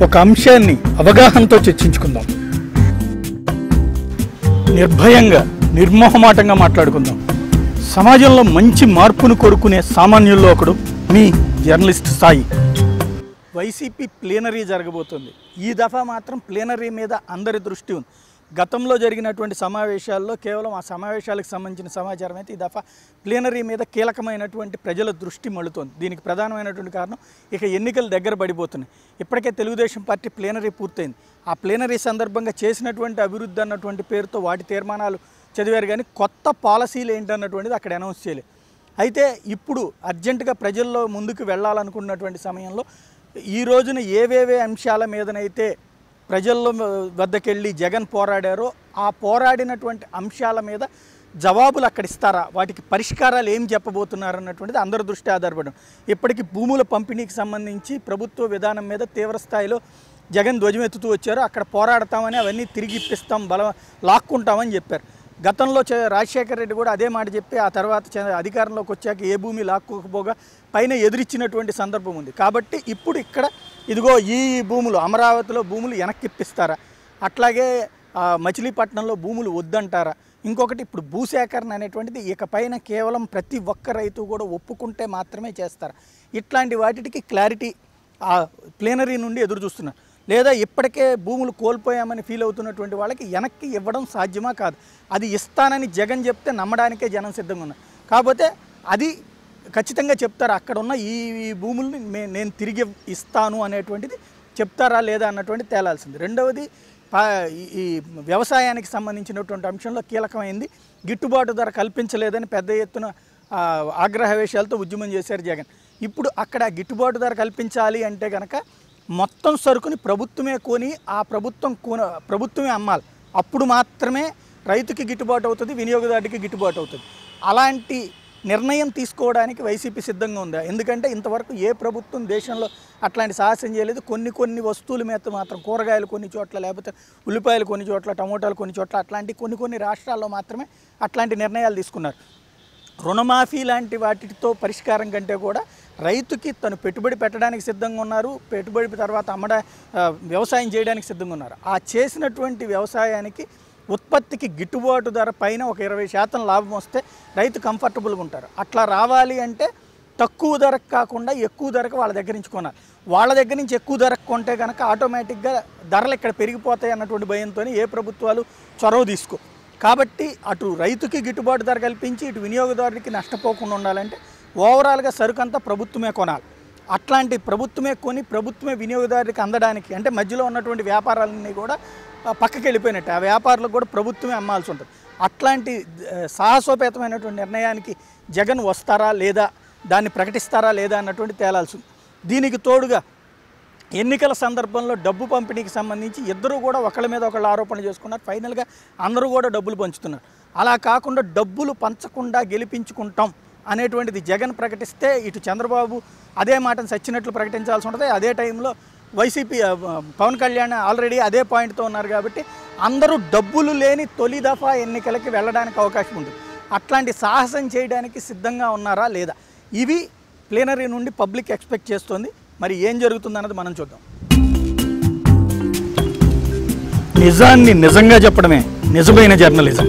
ఒక అంశాన్ని అవగాహనతో చర్చించుకుందాం. నిర్భయంగా నిర్మోహమాటంగా మాట్లాడుకుందాం. సమాజంలో మంచి మార్పును కోరుకునే సామాన్యుల్లో ఒకడు మీ జర్నలిస్ట్ సాయి. వైసీపీ ప్లేనరీ జరగబోతుంది. ఈ దఫా మాత్రం ప్లేనరీ మీద అందరి దృష్టి ఉంది. గతంలో జరిగినటువంటి సమావేశాల్లో కేవలం ఆ సమావేశాలకు సంబంధించిన సమాచారం అయితే ఈ దఫా ప్లీనరీ మీద కీలకమైనటువంటి ప్రజల దృష్టి మళ్ళుతోంది. దీనికి ప్రధానమైనటువంటి కారణం ఇక ఎన్నికలు దగ్గర పడిపోతున్నాయి. ఇప్పటికే తెలుగుదేశం పార్టీ ప్లీనరీ పూర్తయింది. ఆ ప్లేనరీ సందర్భంగా చేసినటువంటి అభివృద్ధి అన్నటువంటి పేరుతో వాటి తీర్మానాలు చదివారు కానీ కొత్త పాలసీలు ఏంటన్నటువంటిది అక్కడ అనౌన్స్ చేయలేదు. అయితే ఇప్పుడు అర్జెంటుగా ప్రజల్లో ముందుకు వెళ్ళాలనుకున్నటువంటి సమయంలో ఈ రోజున ఏవేవే అంశాల మీదనైతే ప్రజల్లో వద్దకెళ్ళి జగన్ పోరాడారో ఆ పోరాడినటువంటి అంశాల మీద జవాబులు అక్కడ ఇస్తారా? వాటికి పరిష్కారాలు ఏం చెప్పబోతున్నారు అన్నటువంటిది అందరి దృష్టి ఆధారపడడం ఇప్పటికీ భూముల పంపిణీకి సంబంధించి ప్రభుత్వ విధానం మీద తీవ్ర స్థాయిలో జగన్ ధ్వజమెత్తుతూ వచ్చారు. అక్కడ పోరాడతామని అవన్నీ తిరిగి ఇప్పిస్తాం బలం లాక్కుంటామని చెప్పారు. గతంలో చే- రాజశేఖర రెడ్డి కూడా అదే మాట చెప్పి ఆ తర్వాత చ- అధికారంలోకి వచ్చాక ఏ భూమి లాక్కోకపోగా పైన ఎదిరిచ్చినటువంటి సందర్భం ఉంది. కాబట్టి ఇప్పుడు ఇక్కడ ఇదిగో ఈ భూములు అమరావతిలో భూములు వెనక్కిప్పిస్తారా? అట్లాగే మచిలీపట్నంలో భూములు వద్దంటారా? ఇంకొకటి ఇప్పుడు భూసేకరణ అనేటువంటిది ఇకపైన కేవలం ప్రతి ఒక్క రైతు కూడా ఒప్పుకుంటే మాత్రమే చేస్తారు? ఇట్లాంటి వాటికి క్లారిటీ ప్లేనరీ నుండి ఎదురు చూస్తున్నారు లేదా ఇప్పటికే భూములు కోల్పోయామని ఫీల్ అవుతున్నటువంటి వాళ్ళకి వెనక్కి ఇవ్వడం సాధ్యమా కాదు. అది ఇస్తానని జగన్ చెప్తే నమ్మడానికే జనం సిద్ధంగా ఉన్నారు. కాకపోతే అది ఖచ్చితంగా చెప్తారు? అక్కడ ఉన్న ఈ భూముల్ని నేను తిరిగి ఇస్తాను అనేటువంటిది చెప్తారా లేదా అన్నటువంటి తేలాల్సింది. రెండవది ఈ- వ్యవసాయానికి సంబంధించినటువంటి అంశంలో కీలకమైంది గిట్టుబాటు ధర కల్పించలేదని పెద్ద ఎత్తున ఆగ్రహ వేషాలతో ఉద్యమం చేశారు జగన్. ఇప్పుడు అక్కడ గిట్టుబాటు ధర కల్పించాలి అంటే కనుక మొత్తం సరుకుని ప్రభుత్వమే కొని ఆ ప్రభుత్వం కొన ప్రభుత్వమే అమ్మాలి. అప్పుడు మాత్రమే రైతుకి గిట్టుబాటు అవుతుంది వినియోగదారుడికి గిట్టుబాటు అవుతుంది. అలాంటి నిర్ణయం తీసుకోవడానికి వైసీపీ సిద్ధంగా ఉందా? ఎందుకంటే ఇంతవరకు ఏ ప్రభుత్వం దేశంలో అట్లాంటి సాహసం చేయలేదు. కొన్ని కొన్ని వస్తువుల మీద మాత్రం కూరగాయలు కొన్ని చోట్ల లేకపోతే ఉల్లిపాయలు కొన్ని చోట్ల టమోటాలు కొన్ని చోట్ల అట్లాంటి కొన్ని కొన్ని రాష్ట్రాల్లో మాత్రమే అట్లాంటి నిర్ణయాలు తీసుకున్నారు. రుణమాఫీ లాంటి వాటితో పరిష్కారం కంటే కూడా రైతుకి తను పెట్టుబడి పెట్టడానికి సిద్ధంగా ఉన్నారు. పెట్టుబడి తర్వాత అమ్మడ వ్యవసాయం చేయడానికి సిద్ధంగా ఉన్నారు. ఆ చేసినటువంటి వ్యవసాయానికి ఉత్పత్తికి గిట్టుబాటు ధర పైన ఒక ఇరవై శాతం లాభం వస్తే రైతు కంఫర్టబుల్గా ఉంటారు. అట్లా రావాలి అంటే తక్కువ ధరకు కాకుండా ఎక్కువ ధరకు వాళ్ళ దగ్గర నుంచి కొనాలి. వాళ్ళ దగ్గర నుంచి ఎక్కువ ధరకు కొంటే కనుక ఆటోమేటిక్గా ధరలు ఇక్కడ పెరిగిపోతాయి అన్నటువంటి భయంతో ఏ ప్రభుత్వాలు చొరవ తీసుకో కాబట్టి అటు రైతుకి గిట్టుబాటు ధర కల్పించి ఇటు వినియోగదారుడికి నష్టపోకుండా ఉండాలంటే ఓవరాల్గా సరుకు అంతా ప్రభుత్వమే కొనాలి. అట్లాంటి ప్రభుత్వమే కొని ప్రభుత్వమే వినియోగదారుడికి అందడానికి అంటే మధ్యలో ఉన్నటువంటి వ్యాపారాలన్నీ కూడా పక్కకి వెళ్ళిపోయినట్టు. ఆ వ్యాపారులకు కూడా ప్రభుత్వమే అమ్మాల్సి ఉంటుంది. అట్లాంటి సాహసోపేతమైనటువంటి నిర్ణయానికి జగన్ వస్తారా లేదా దాన్ని ప్రకటిస్తారా లేదా అన్నటువంటి తేలాల్సి ఉంది. దీనికి తోడుగా ఎన్నికల సందర్భంలో డబ్బు పంపిణీకి సంబంధించి ఇద్దరు కూడా ఒకళ్ళ మీద ఒకళ్ళు ఆరోపణలు చేసుకున్నారు. ఫైనల్గా అందరూ కూడా డబ్బులు పంచుతున్నారు. అలా కాకుండా డబ్బులు పంచకుండా గెలిపించుకుంటాం. అనేటువంటిది జగన్ ప్రకటిస్తే ఇటు చంద్రబాబు అదే మాటను సచ్చినట్లు ప్రకటించాల్సి ఉంటుంది. అదే టైంలో వైసీపీ పవన్ కళ్యాణ్ ఆల్రెడీ అదే పాయింట్తో ఉన్నారు కాబట్టి అందరూ డబ్బులు లేని తొలి దఫా ఎన్నికలకి వెళ్ళడానికి అవకాశం ఉంది అట్లాంటి సాహసం చేయడానికి సిద్ధంగా ఉన్నారా లేదా? ఇవి ప్లేనరీ నుండి పబ్లిక్ ఎక్స్పెక్ట్ చేస్తోంది. మరి ఏం జరుగుతుందన్నది మనం చూద్దాం. నిజాన్ని నిజంగా చెప్పడమే. నిజమైన జర్నలిజం.